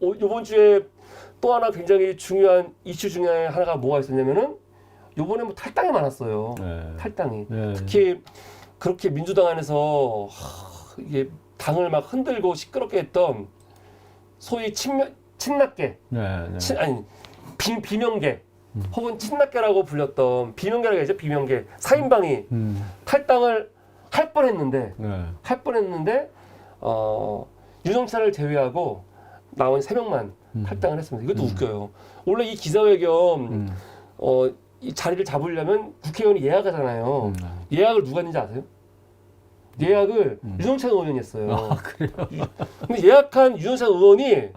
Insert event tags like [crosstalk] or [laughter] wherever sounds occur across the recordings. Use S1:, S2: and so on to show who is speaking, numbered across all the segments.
S1: 오- 이번 주에 또 하나 굉장히 중요한 이슈 중에 하나가 뭐가 있었냐면은 요번에 뭐 탈당이 많았어요.
S2: 네.
S1: 탈당이.
S2: 네.
S1: 특히 그렇게 민주당 안에서 하, 이게 당을 막 흔들고 시끄럽게 했던 소위 친명, 친낙계,
S2: 네. 네.
S1: 친, 아니 비, 비명계 혹은 친낙계라고 불렸던 비명계라고 해야죠 비명계 사인방이
S2: 음.
S1: 탈당을 할 뻔했는데
S2: 네.
S1: 할 뻔했는데 어, 윤영찬을 제외하고 나머지 세 명만
S2: 음.
S1: 탈당을 했습니다. 이것도 웃겨요. 원래 이 기자회견
S2: 음.
S1: 어, 이 자리를 잡으려면 국회의원이 예약하잖아요.
S2: 음.
S1: 예약을 누가 했는지 아세요? 예약을
S2: 음.
S1: 윤영찬 의원이 했어요.
S2: 아, 그래요?
S1: 근데 예약한 윤영찬 의원이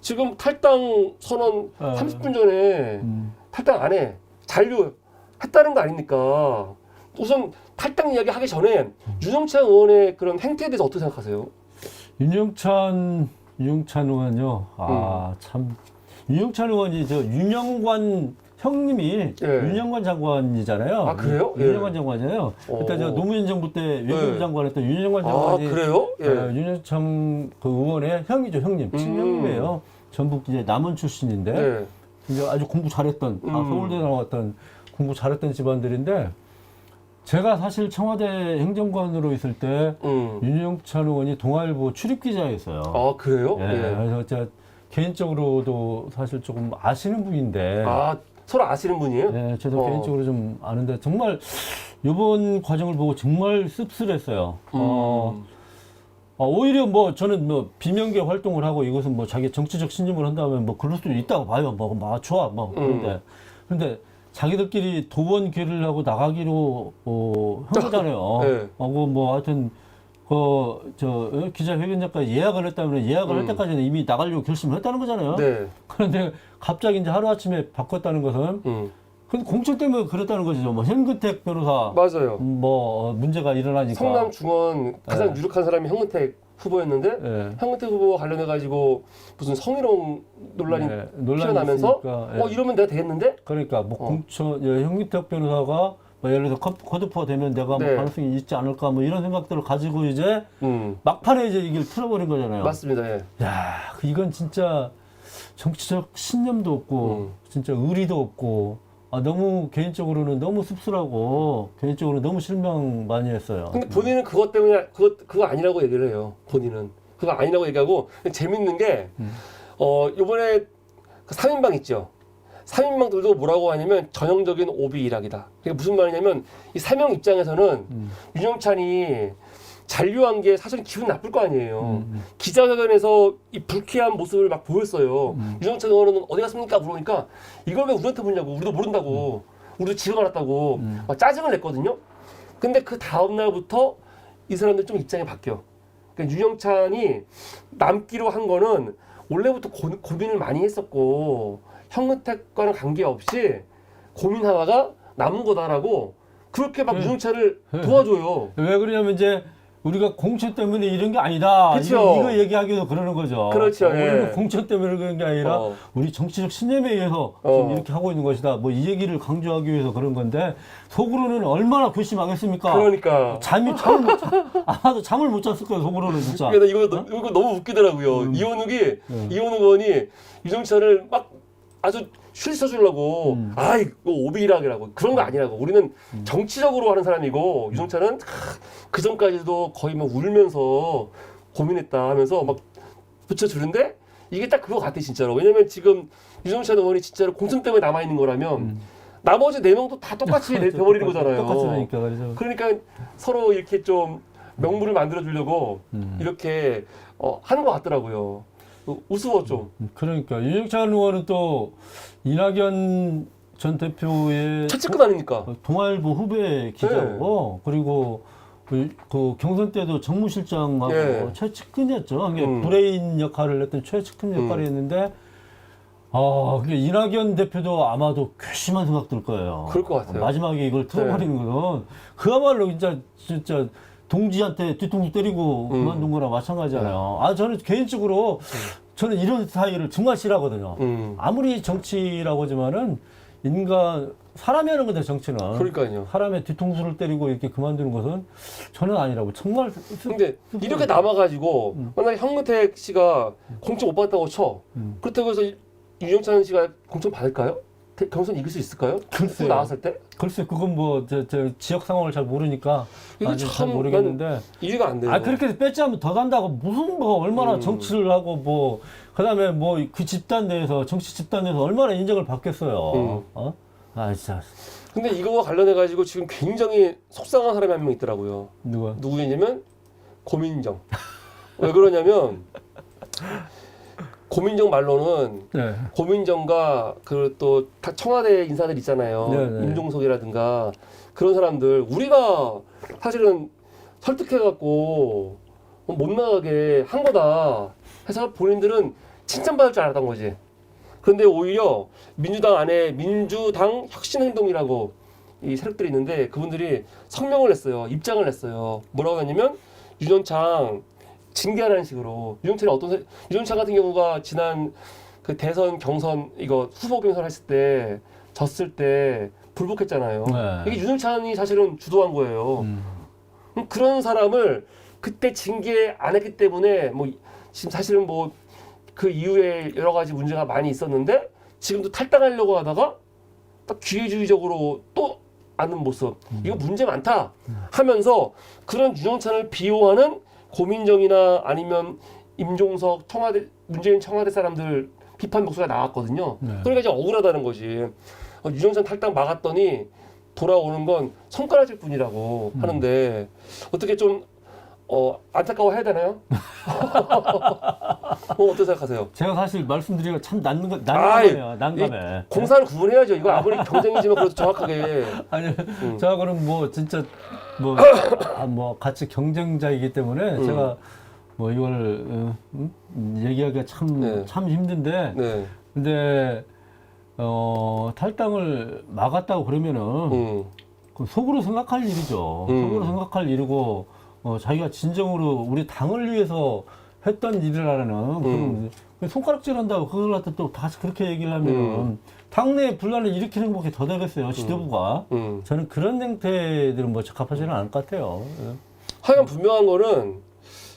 S1: 지금 탈당 선언
S2: 아.
S1: 30분 전에
S2: 음.
S1: 탈당 안 해. 잔류 했다는 거 아닙니까? 우선 탈당 이야기 하기 전에 윤영찬 의원의 그런 행태에 대해서 어떻게 생각하세요?
S2: 윤영찬 윤영찬 의원요. 아,
S1: 음.
S2: 참 윤영찬 의원이 저 윤영관 형님이
S1: 예.
S2: 윤영관 장관이잖아요.
S1: 아, 그래요? 예.
S2: 윤영관 장관이에요. 그때 저
S1: 어.
S2: 노무현 정부 때 외교부
S1: 예.
S2: 장관 했던 윤영관
S1: 아
S2: 장관이
S1: 그래요? 예.
S2: 어, 윤영찬 그 의원의 형이죠, 형님.
S1: 음.
S2: 친형님이에요. 전북 이제 남원 출신인데
S1: 예.
S2: 이제 아주 공부 잘했던 다
S1: 음.
S2: 서울대 나왔던 공부 잘했던 집안들인데 제가 사실 청와대 행정관으로 있을 때
S1: 음.
S2: 윤영찬 의원이 동아일보 출입 기자였어요.
S1: 아 그래요?
S2: 예,
S1: 예.
S2: 그래서 제가 개인적으로도 사실 조금 아시는 분인데,
S1: 아 서로 아시는 분이에요?
S2: 예, 저도
S1: 어.
S2: 개인적으로 좀 아는데 정말 이번 과정을 보고 정말 씁쓸했어요. 어,
S1: 음.
S2: 어, 오히려 뭐 저는 뭐 비명계 활동을 하고 이것은 뭐 자기 정치적 신념을 한다면 뭐 그럴 수도 있다고 봐요. 뭐, 뭐 좋아. 뭐
S1: 음.
S2: 그런데 근데 자기들끼리 도원 결의를 하고 나가기로 어, 한 거잖아요. [laughs]
S1: 네.
S2: 하고 뭐 하여튼 그 저 기자회견장까지 예약을 했다면 예약을
S1: 음.
S2: 할 때까지는 이미 나가려고 결심을 했다는 거잖아요.
S1: 네. [laughs]
S2: 그런데 갑자기 이제 하루 아침에 바꿨다는 것은
S1: 음.
S2: 근데 공천 때문에 그랬다는 거죠. 뭐 현근택 변호사
S1: 맞아요.
S2: 음, 뭐 어, 문제가 일어나니까.
S1: 성남 중원 가장
S2: 네.
S1: 유력한 사람이 형은택 후보였는데
S2: 예.
S1: 형은택 후보 관련해 가지고 무슨 성희롱 논란이
S2: 네, 논란이
S1: 피어나면서
S2: 있으니까, 예.
S1: 어 이러면 내가 되겠는데?
S2: 그러니까 뭐
S1: 어.
S2: 공천 예, 형기택 변호사가 뭐 예를 들어서 컷- 컷오프가 되면 내가
S1: 네.
S2: 뭐 가능성이 있지 않을까 뭐 이런 생각들을 가지고 이제
S1: 음.
S2: 막판에 이제 이걸 틀어버린 거잖아요.
S1: 맞습니다. 예.
S2: 야 이건 진짜 정치적 신념도 없고
S1: 음.
S2: 진짜 의리도 없고 아, 너무 개인적으로는 너무 씁쓸하고 개인적으로 너무 실망 많이 했어요.
S1: 근데 본인은 그것 때문에 그거 그거 아니라고 얘기를 해요. 본인은 그거 아니라고 얘기하고 재밌는 게
S2: 음.
S1: 어, 요번에 그 3인방 있죠. 3인방들도 뭐라고 하냐면 전형적인 오비 일학이다. 그게 무슨 말이냐면 이세명 입장에서는
S2: 음.
S1: 윤영찬이 잔류한 게 사실 기분 나쁠 거 아니에요.
S2: 음.
S1: 기자회견에서 이 불쾌한 모습을 막 보였어요.
S2: 음.
S1: 윤영찬 의원은 어디 갔습니까? 물어보니까 이걸 왜 우리한테 묻냐고. 우리도 모른다고. 우리도 지금 알았다고.
S2: 음.
S1: 막 짜증을 냈거든요. 근데 그 다음 날부터 이 사람들 좀 입장이 바뀌어. 그러니까 윤영찬이 남기로 한 거는 원래부터 고, 고민을 많이 했었고 형은택과는 관계없이 고민하다가 남은 거다라고 그렇게 막
S2: 네.
S1: 윤영찬을
S2: 네.
S1: 도와줘요.
S2: 왜 그러냐면 이제 우리가 공천 때문에 이런 게 아니다.
S1: 그쵸.
S2: 이거, 이거 얘기하기도 그러는 거죠.
S1: 그렇죠,
S2: 어, 우리는
S1: 예.
S2: 공천 때문에 그런 게 아니라
S1: 어.
S2: 우리 정치적 신념에 의해서
S1: 어.
S2: 지금 이렇게 하고 있는 것이다. 뭐 이 얘기를 강조하기 위해서 그런 건데 속으로는 얼마나 괘씸하겠습니까?
S1: 그러니까.
S2: 잠이 잠을 못 자. [laughs] 아마도 잠을 못 잤을 거예요. 속으로는 진짜.
S1: 그러니까 이거, 너- 이거 너무 웃기더라고요.
S2: 음.
S1: 이원욱이
S2: 음.
S1: 이원욱 의원이 유정찬을 막 아주 쉴 써주려고
S2: 음.
S1: 아이 이거 오비락이라고 그런 거 아니라고 우리는 정치적으로 하는 사람이고 유정찬은 그 전까지도 거의 막 울면서 고민했다 하면서 막 붙여주는데 이게 딱 그거 같아 진짜로 왜냐면 지금 유정찬 의원이 진짜로 공천 때문에 남아 있는 거라면
S2: 음.
S1: 나머지 네 명도 다 똑같이 [laughs] 내- 돼버리는 거잖아요.
S2: 똑같이 되니까 그래서.
S1: 그러니까 서로 이렇게 좀 명분을 만들어 주려고
S2: 음.
S1: 이렇게 어, 하는 것 같더라고요. 어, 우스워 좀.
S2: 그러니까 윤영찬 의원은 또 이낙연 전 대표의
S1: 최측근 아닙니까?
S2: 어, 동아일보 후배 기자고 그리고 그, 그 경선 때도 정무실장하고
S1: 예.
S2: 최측근이었죠. 이게
S1: 음.
S2: 브레인 역할을 했던 최측근
S1: 음.
S2: 역할이었는데 아, 그게 이낙연 대표도 아마도 괘씸한 생각 들 거예요.
S1: 그럴 것 같아요.
S2: 마지막에 이걸 틀어버리는 것은 그야말로 진짜 진짜 동지한테 뒤통수 때리고
S1: 음.
S2: 그만둔 거랑 마찬가지잖아요. 아 저는 개인적으로 저는 이런 스타일을 정말 싫어하거든요.
S1: 음.
S2: 아무리 정치라고 하지만은 인간 사람이 하는 건데 정치는
S1: 그러니까요.
S2: 사람의 뒤통수를 때리고 이렇게 그만두는 것은 저는 아니라고 정말 스-
S1: 근데 이렇게 남아가지고 만약에 현근택 씨가 공천 못 받았다고 쳐.
S2: 음.
S1: 그렇다고 해서 유영찬 씨가 공천 받을까요? 대- 경선 이길 수 있을까요?
S2: 글쎄요.
S1: 또 나왔을 때
S2: 글쎄 그건 뭐저저 지역 상황을 잘 모르니까
S1: 이거
S2: 아직 참잘 모르겠는데
S1: 이해가 안 돼요.
S2: 아 그렇게 해서 뺏자면 더 간다고 무슨 뭐 얼마나
S1: 음.
S2: 정치를 하고 뭐 그다음에 뭐 그 집단 내에서 정치 집단 내에서 얼마나 인정을 받겠어요.
S1: 음.
S2: 어? 아 진짜
S1: 근데 이거와 관련해 가지고 지금 굉장히 속상한 사람이 한 명 있더라고요.
S2: 누가
S1: 누구냐면 고민정. 왜 그러냐면 고민정 말로는
S2: 네.
S1: 고민정과 그 또 청와대 인사들 있잖아요.
S2: 네 네.
S1: 임종석이라든가 그런 사람들 우리가 사실은 설득해갖고 못 나가게 한 거다 해서 본인들은 칭찬받을 줄 알았던 거지. 그런데 오히려 민주당 안에 민주당 혁신행동이라고 이 세력들이 있는데 그분들이 성명을 냈어요. 입장을 냈어요. 뭐라고 했냐면 유전창 징계하라는 식으로 유정찬이 어떤 세- 유정찬 같은 경우가 지난 그 대선 경선 이거 후보 경선 했을 때 졌을 때 불복했잖아요.
S2: 네.
S1: 이게 유정찬이 사실은 주도한 거예요.
S2: 음.
S1: 그럼 그런 사람을 그때 징계 안 했기 때문에 뭐 지금 사실은 뭐 그 이후에 여러 가지 문제가 많이 있었는데 지금도 탈당하려고 하다가 딱 기회주의적으로 또 아는 모습 이거 문제 많다 하면서 그런 유정찬을 비호하는 고민정이나 아니면 임종석 청와대 문재인 청와대 사람들 비판 목소리가 나왔거든요.
S2: 네.
S1: 그러니까 이제 억울하다는 거지. 어, 유정찬 탈당 막았더니 돌아오는 건 손가락질 뿐이라고
S2: 음.
S1: 하는데 어떻게 좀 어, 안타까워 해야 되나요? [laughs] 어, 어떻게 생각하세요?
S2: 제가 사실 말씀드리기가 참 난감, 난감해요. 난감해.
S1: 공사를 구분해야죠. 이거 아무리 경쟁이지만 그래도 정확하게. [laughs]
S2: 아니,
S1: 음.
S2: 그럼 뭐 진짜 뭐, 아, 뭐 같이 경쟁자이기 때문에
S1: 음.
S2: 제가 뭐 이걸 어, 음? 얘기하기가 참,
S1: 네.
S2: 참 힘든데
S1: 네.
S2: 근데 어, 탈당을 막았다고 그러면은
S1: 음.
S2: 그 속으로 생각할 일이죠.
S1: 음.
S2: 속으로 생각할 일이고 어, 자기가 진정으로 우리 당을 위해서 했던 일이라는
S1: 음.
S2: 그런 손가락질 한다고 그걸 갖다 또 다시 그렇게 얘기를 하면은
S1: 음.
S2: 당내 분란을 일으키는 것밖에 더 되겠어요. 지도부가.
S1: 음.
S2: 저는 그런 행태들은 뭐 적합하지는 않을 것 같아요. 예.
S1: 하여간 분명한 거는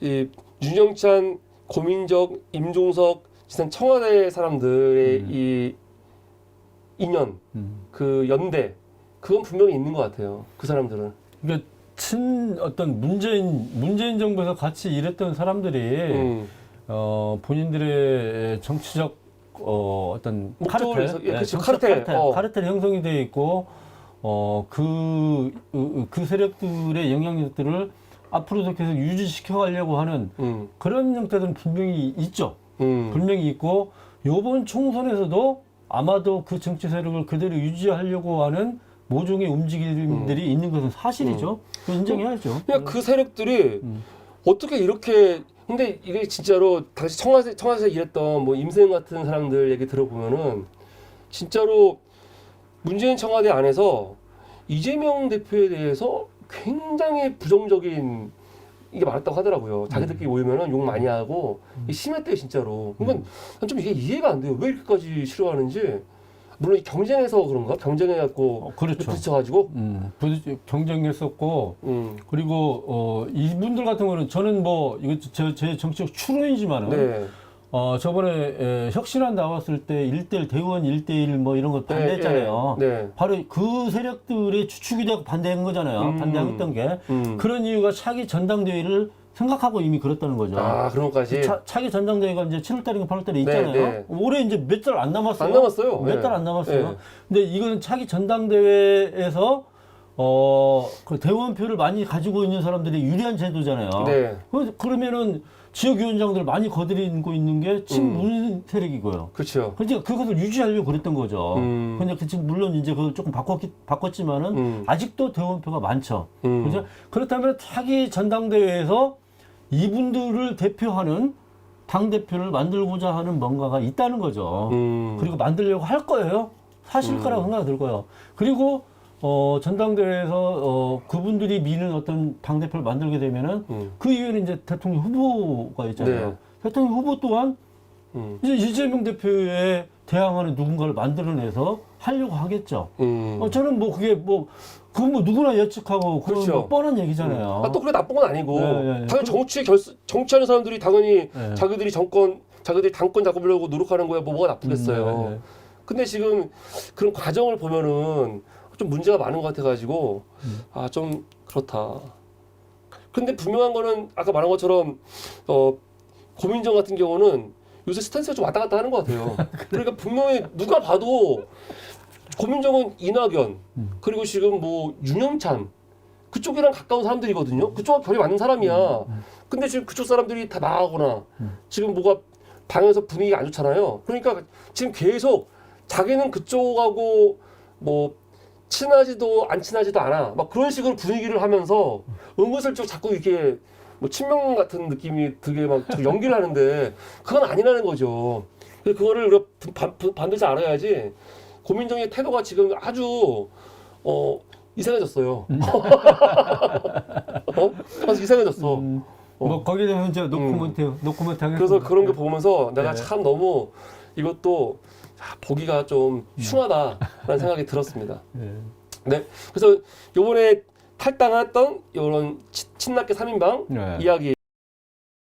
S1: 이 윤영찬, 고민적, 임종석, 지난 청와대 사람들의
S2: 음.
S1: 이 인연,
S2: 음.
S1: 그 연대, 그건 분명히 있는 것 같아요. 그 사람들은.
S2: 그러니까 친 어떤 문재인 문재인 정부에서 같이 일했던 사람들이
S1: 음.
S2: 어, 본인들의 정치적 어, 어떤
S1: 목적을
S2: 카르텔,
S1: 위해서- 예, 그렇죠.
S2: 정치적
S1: 카르텔,
S2: 카르텔,
S1: 어.
S2: 카르텔이 형성이 되어 있고 어, 그, 세력들의 영향력들을 앞으로도 계속 유지시켜 가려고 하는
S1: 음.
S2: 그런 형태들은 분명히 있죠.
S1: 음.
S2: 분명히 있고 요번 총선에서도 아마도 그 정치 세력을 그대로 유지하려고 하는 모종의 움직임들이 있는 것은 사실이죠. 그거 인정해야죠.
S1: 그러니까 그 세력들이
S2: 음.
S1: 어떻게 이렇게 근데 이게 진짜로 당시 청와대 청와대에서 일했던 뭐 임세영 같은 사람들 얘기 들어보면은 진짜로 문재인 청와대 안에서 이재명 대표에 대해서 굉장히 부정적인 이게 많았다고 하더라고요. 자기들끼리 모이면은 욕 많이 하고 이게 심했대요 진짜로. 그러니까 난좀 이게 이해가 안 돼요. 왜 이렇게까지 싫어하는지. 물론 이 경쟁해서 그런가? 경쟁해갖고
S2: 어, 그렇죠.
S1: 부딪혀가지고.
S2: 음, 부딪- 경쟁했었고
S1: 음.
S2: 그리고 어, 이분들 같은 거는 저는 뭐 이거 제, 제 정치적 추론이지만은
S1: 네.
S2: 어, 저번에 에, 혁신안 나왔을 때 1대1 대의원 1대1 뭐 이런 거 반대했잖아요.
S1: 네. 네.
S2: 바로 그 세력들의 주축이 되고 반대한 거잖아요.
S1: 음.
S2: 반대했던 게
S1: 음.
S2: 그런 이유가 차기 전당대회를 생각하고 이미 그랬다는 거죠.
S1: 아 그런 것까지.
S2: 차, 차기 전당대회가 이제 7월달인가 8월달에 있잖아요.
S1: 네.
S2: 올해 이제 몇 달 안 남았어요.
S1: 안 남았어요.
S2: 몇
S1: 네.
S2: 달안 남았어요.
S1: 네.
S2: 근데 이거는 차기 전당대회에서 어, 그 대원표를 많이 가지고 있는 사람들이 유리한 제도잖아요.
S1: 네.
S2: 그- 그러면은 지역위원장들 많이 거드리고 있는 게 친문 세력이고요.
S1: 그렇죠.
S2: 그러니까 그것을 유지하려고 그랬던 거죠.
S1: 음.
S2: 근데 그 지금 물론 이제 그걸 조금 바꿨기, 바꿨지만은
S1: 음.
S2: 아직도 대원표가 많죠.
S1: 음.
S2: 그죠? 그렇다면 차기 전당대회에서 이분들을 대표하는 당 대표를 만들고자 하는 뭔가가 있다는 거죠.
S1: 음.
S2: 그리고 만들려고 할 거예요. 사실
S1: 음.
S2: 거라고 생각이 들고요. 그리고 어, 전당대회에서 어, 그분들이 미는 어떤 당 대표를 만들게 되면은
S1: 음.
S2: 그 이후에는 이제 대통령 후보가 있잖아요.
S1: 네.
S2: 대통령 후보 또한
S1: 음.
S2: 이제 이재명 대표에 대항하는 누군가를 만들어내서 하려고 하겠죠.
S1: 음.
S2: 어, 저는 뭐 그게 뭐 그건 뭐 누구나 예측하고 그건
S1: 그렇죠.
S2: 뭐 뻔한 얘기잖아요.
S1: 아, 또 그래 나쁜 건 아니고
S2: 네, 네, 네.
S1: 당연히 정치 결 정치하는 사람들이 당연히
S2: 네.
S1: 자기들이 정권 자기들이 당권 잡으려고 노력하는 거야 뭐 뭐가 나쁘겠어요.
S2: 음, 네, 네.
S1: 근데 지금 그런 과정을 보면은 좀 문제가 많은 것 같아가지고
S2: 음.
S1: 아좀 그렇다. 근데 분명한 거는 아까 말한 것처럼 어 고민정 같은 경우는 요새 스탠스가 좀 왔다 갔다 하는 것 같아요. [laughs] 그러니까 분명히 누가 봐도 고민정은 이낙연
S2: 음.
S1: 그리고 지금 뭐 윤영찬 그쪽이랑 가까운 사람들이거든요. 그쪽과 결이 맞는 사람이야. 근데 지금 그쪽 사람들이 다 나가거나
S2: 음.
S1: 지금 뭐가 당에서 분위기가 안 좋잖아요. 그러니까 지금 계속 자기는 그쪽하고 뭐 친하지도 안 친하지도 않아. 막 그런 식으로 분위기를 하면서 은근슬쩍 자꾸 이렇게 뭐 친명 같은 느낌이 들게 막 연기를 하는데 그건 아니라는 거죠. 그래서 그거를 우리가 반- 반- 반드시 알아야지. 고민정의 태도가 지금 아주 어 이상해졌어요. [laughs] 어? 아주 이상해졌어.
S2: 음,
S1: 어.
S2: 뭐 거기에 대해서 이제 노코멘트 노코멘트 하겠습니다.
S1: 그래서 그런 거 보면서 내가
S2: 네.
S1: 참 너무 이것도 아, 보기가 좀 흉하다라는 [laughs] 생각이 들었습니다.
S2: 네.
S1: 네. 그래서 요번에 탈당했던 이런 친낙계 3인방
S2: 네.
S1: 이야기